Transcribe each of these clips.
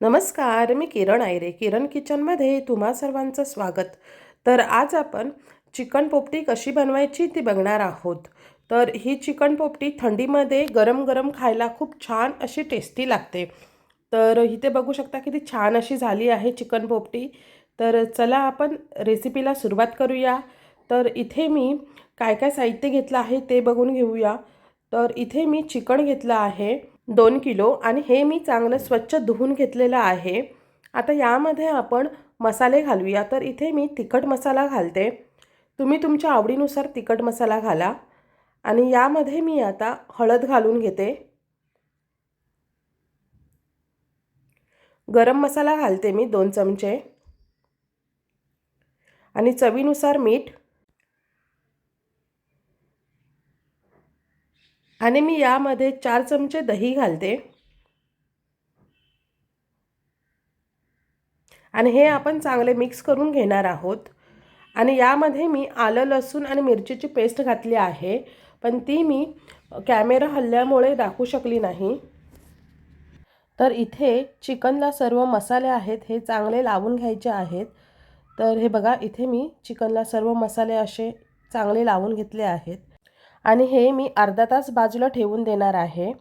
नमस्कार मी किरण आयरे. किरण किचनमध्ये तुम्हा सर्वांचं स्वागत. तर आज आपण चिकन पोपटी कशी बनवायची ती बघणार आहोत. तर ही चिकन पोपटी थंडीमध्ये गरम गरम खायला खूप छान अशी टेस्टी लागते. तर इथे बघू शकता किती छान अशी झाली आहे चिकन पोपटी. तर चला आपण रेसिपीला सुरुवात करूया. तर इथे मी काय काय साहित्य घेतलं आहे ते बघून घेऊया. तर इथे मी चिकन घेतलं आहे. दोन किलो आणि हे मी चांगलं स्वच्छ धुवून घेतलेलं आहे. आता यामध्ये आपण मसाले घालूया. तर इथे मी तिखट मसाला घालते. तुम्ही तुमच्या आवडीनुसार तिखट मसाला घाला. आणि यामध्ये मी आता हळद घालून घेते. गरम मसाला घालते मी दोन चमचे. आणि चवीनुसार मीठ आणि मी यामध्ये चार चमचे दही घालते. आणि हे आपण चांगले मिक्स करून घेणार आहोत. आणि यामध्ये मी आलं लसूण आणि मिरचीची पेस्ट घातली आहे. पण ती मी कॅमेरा हल्ल्यामुळे दाखवू शकली नाही. तर इथे चिकनला सर्व मसाले आहेत हे चांगले लावून घ्यायचे आहेत. तर हे बघा इथे मी चिकनला सर्व मसाले असे चांगले लावून घेतले आहेत. आणि हे मी अर्धा तास बाजूला ठेवून देणार आहे.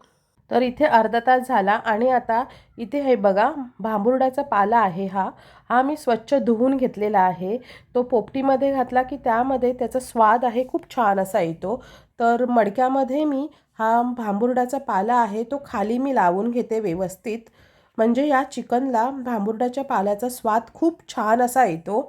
तर इथे अर्धा तास झाला आणि आता इथे हे बघा भांबुर्ड्याचा पाला आहे हा. हा मी स्वच्छ धुवून घेतलेला आहे. तो पोपटीमध्ये घातला की त्यामध्ये त्याचा स्वाद आहे खूप छान असा येतो. तर मडक्यामध्ये मी हा भांबुर्ड्याचा पाला आहे तो खाली मी लावून घेते व्यवस्थित. म्हणजे या चिकनला भांबुर्ड्याच्या पाल्याचा स्वाद खूप छान असा येतो.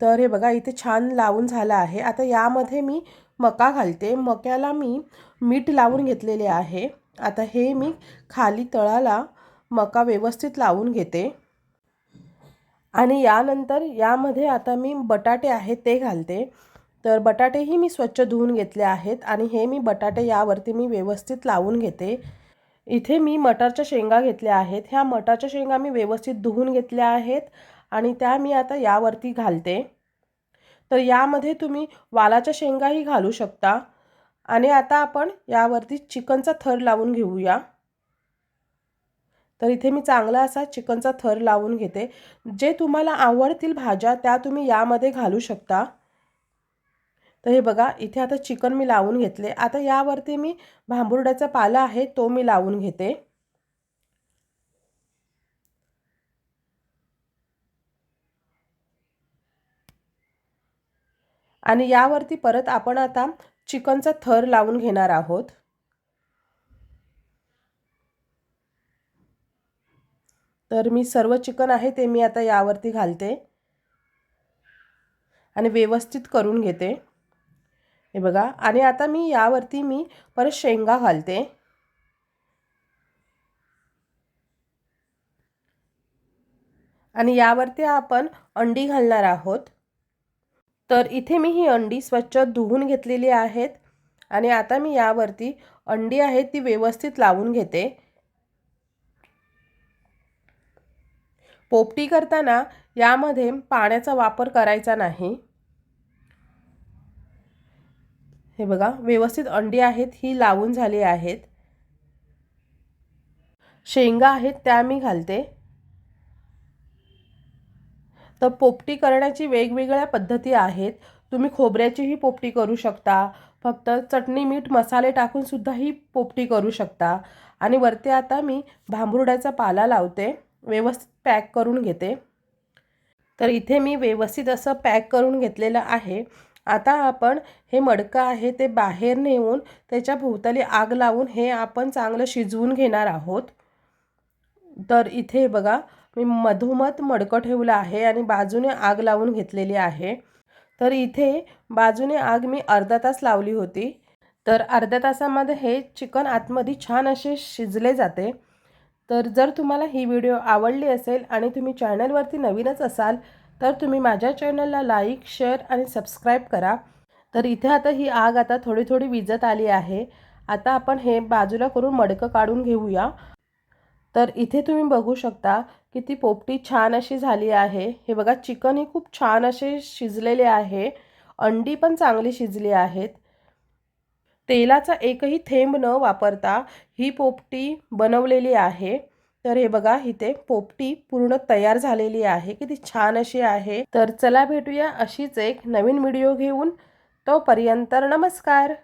तर हे बघा इथे छान लावून झालं आहे. आता यामध्ये मी मका घालते. मक्याला मी मीठ लावून घेतलेले आहे. आता हे मी खाली तळाला मका व्यवस्थित लावून घेते. आणि यानंतर यामध्ये आता मी बटाटे आहेत ते घालते. तर बटाटेही मी स्वच्छ धुवून घेतले आहेत आणि हे मी बटाटे यावरती मी व्यवस्थित लावून घेते. इथे मी मटारच्या शेंगा घेतल्या आहेत. ह्या मटारच्या शेंगा मी व्यवस्थित धुवून घेतल्या आहेत आणि त्या मी आता यावरती घालते. तर यामध्ये तुम्ही वालाच्या शेंगाही घालू शकता. आणि आता आपण यावरती चिकनचा थर लावून घेऊया. तर इथे मी चांगला असा चिकनचा थर लावून घेते. जे तुम्हाला आवडतील भाज्या त्या तुम्ही यामध्ये घालू शकता. तर हे बघा इथे आता चिकन मी लावून घेतले. आता यावरती मी भांबुर्ड्याचा पाला आहे तो मी लावून घेते. आणि यावरती परत आपण आता चिकनचा थर लावून घेणार आहोत. तर मी सर्व चिकन आहे ते मी आता यावरती घालते. आणि व्यवस्थित करून घेते. हे बघा आणि आता मी यावरती मी परत शेंगा घालते. आणि यावरती आपण अंडी घालणार आहोत. तर इथे मी ही अंडी स्वच्छ धुवून घेतलेली आहेत आणि आता मी यावरती अंडी आहेत ती व्यवस्थित लावून घेते. पोपटी करताना यामध्ये पाण्याचा वापर करायचा नाही. हे बघा व्यवस्थित अंडी आहेत ही लावून झाली आहेत. शेंगा आहेत त्या मी घालते. तर पोपटी करण्याची वेगवेगळ्या पद्धती आहेत. तुम्ही खोबऱ्याचीही पोपटी करू शकता. फक्त चटणी मीठ मसाले टाकून सुद्धा ही पोपटी करू शकता. आणि वरती आता मी भांबुर्ड्याचा पाला लावते. व्यवस्थित पॅक करून घेते. तर इथे मी व्यवस्थित असं पॅक करून घेतलेलं आहे. आता आपण हे मडकं आहे ते बाहेर नेऊन त्याच्या भोवताली आग लावून हे आपण चांगलं शिजवून घेणार आहोत. तर इथे बघा मी मधोमध मडकं ठेवलं आहे आणि बाजूने आग लावून घेतलेली आहे. तर इथे बाजूने आग मी अर्धा तास लावली होती. तर अर्ध्या तासामध्ये हे चिकन आतमध्ये छान असे शिजले जाते. तर जर तुम्हाला ही व्हिडिओ आवडली असेल आणि तुम्ही चॅनलवरती नवीनच असाल तर तुम्ही माझ्या चॅनलला लाईक शेअर आणि सबस्क्राईब करा. तर इथे आता ही आग आता थोडी थोडी विजत आली आहे. आता आपण हे बाजूला करून मडकं काढून घेऊया. तर इथे तुम्ही बघू शकता की ती पोपटी छान अशी झाली आहे. हे बघा चिकन ही खूप छान असे शिजलेले आहे. अंडी पण चांगली शिजली आहेत. तेलाचा एकही थेंब न वापरता ही पोपटी बनवलेली आहे. तर हे बघा इथे पोपटी पूर्ण तयार झालेली आहे. किती छान अशी आहे. तर चला भेटूया अशीच एक नवीन व्हिडिओ घेऊन. तोपर्यंत नमस्कार.